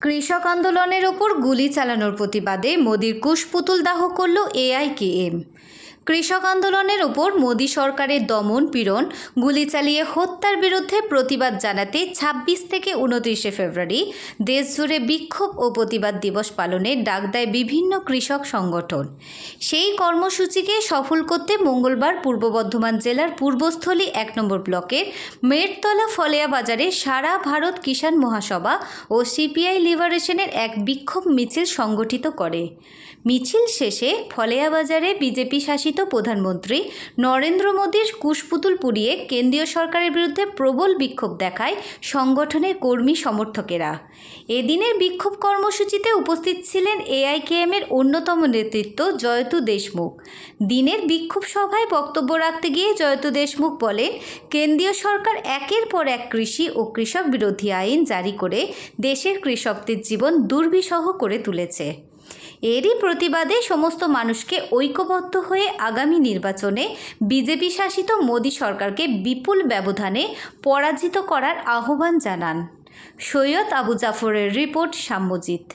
কৃষক আন্দোলনের ওপর গুলি চালানোর প্রতিবাদে মোদির কুশপুতুল দাহ করল এআইকেএম কৃষক আন্দোলনের ওপর মোদি সরকারের দমন পীড়ন, গুলি চালিয়ে হত্যার বিরুদ্ধে প্রতিবাদ জানাতে ২৬ থেকে উনত্রিশে ফেব্রুয়ারি দেশজুড়ে বিক্ষোভ ও প্রতিবাদ দিবস পালনের ডাক দেয় বিভিন্ন কৃষক সংগঠন। সেই কর্মসূচিকে সফল করতে মঙ্গলবার পূর্ব বর্ধমান জেলার পূর্বস্থলী এক নম্বর ব্লকের মেটতলা ফলেয়া বাজারে সারা ভারত কিষাণ মহাসভা ও সিপিআই লিবারেশনের এক বিক্ষোভ মিছিল সংগঠিত করে। মিছিল শেষে ফলেয়া বাজারে বিজেপি শাসিত প্রধানমন্ত্রী নরেন্দ্র মোদীর কুশপুতুল পুড়িয়ে কেন্দ্রীয় সরকারের বিরুদ্ধে প্রবল বিক্ষোভ দেখায় সংগঠনের কর্মী সমর্থকেরা। এদিনের বিক্ষোভ কর্মসূচিতে উপস্থিত ছিলেন এআইকেএমের অন্যতম নেতৃত্ব জয়তু দেশমুখ। দিনের বিক্ষোভ সভায় বক্তব্য রাখতে গিয়ে জয়তু দেশমুখ বলেন, কেন্দ্রীয় সরকার একের পর এক কৃষি ও কৃষক বিরোধী আইন জারি করে দেশের কৃষকদের জীবন দুর্বিষহ করে তুলেছে। এরই প্রতিবাদে সমস্ত মানুষকে ঐক্যবদ্ধ হয়ে আগামী নির্বাচনে বিজেপি শাসিত মোদী সরকারকে বিপুল ব্যবধানে পরাজিত করার আহ্বান জানান। সৈয়দ আবু জাফরের রিপোর্ট সাম্যজিৎ।